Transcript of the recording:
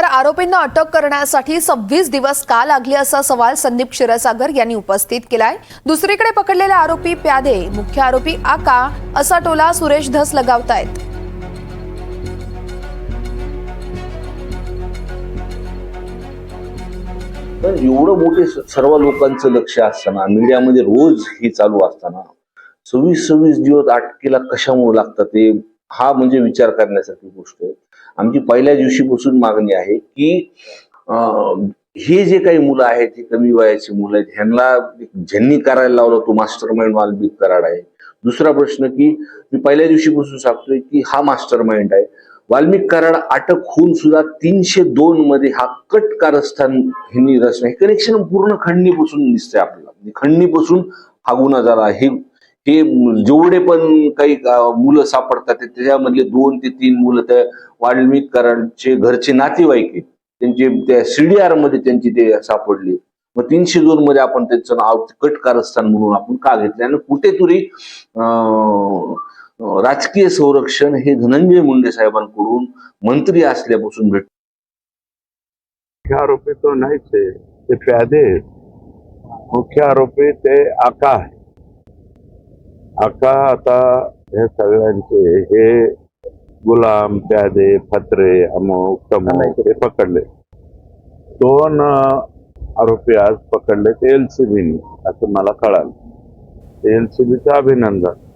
तर आरोपींना अटक करण्यासाठी सव्वीस दिवस का लागले असा सवाल संदीप क्षीरसागर यांनी उपस्थित केलाय. दुसरीकडे पकडलेले आरोपी प्यादे मुख्य आरोपी आका असा टोला सुरेश धस लगावतायत. पण एवढं मोठे सर्व लोकांचं लक्ष असताना मीडियामध्ये रोज हे चालू असताना सव्वीस सव्वीस दिवस अटकेला कशामुळे लागतात ते हा म्हणजे विचार करण्यासारखी गोष्ट आहे. आमची पहिल्या दिवशीपासून मागणी आहे की हे जे काही मुलं आहेत हे कमी वयाची मुलं आहेत ह्यांना ज्यांनी करायला लावलं तो मास्टर माइंड वाल्मिक कराड आहे. दुसरा प्रश्न की मी पहिल्या दिवशीपासून सांगतोय की हा मास्टर माइंड आहे. वाल्मिक कराड अटक होऊन सुद्धा तीनशे दोन मध्ये हा कट कारस्थान ह्यांनी रचना हे कनेक्शन पूर्ण खंडणीपासून दिसतंय आपल्याला. म्हणजे खंडणीपासून हा गुन्हा झाला. हे ते जेवढे पण काही मुलं सापडतात त्याच्यामधले दोन ते तीन मुलं त्या वाल्मिकरांचे घरचे नातेवाईक आहेत. त्यांचे त्या सीडीआरमध्ये त्यांची ते सापडली. मग तीनशे दोन मध्ये आपण त्यांचं नाव कट कारस्थान म्हणून आपण का घेतलं आणि कुठेतरी अं, राजकीय संरक्षण हे धनंजय मुंडे साहेबांकडून मंत्री असल्यापासून भेट मुख्य आरोपी तो नाहीच आहे ते प्यादे मुख्य आरोपी ते आका आहे आका आता हे सगळ्यांचे हे गुलाम प्यादे फत्रे अमुक तमुक हे पकडले. दोन आरोपी आज पकडले ते एलसीबीने असं मला कळालं. एलसीबीचं अभिनंदन.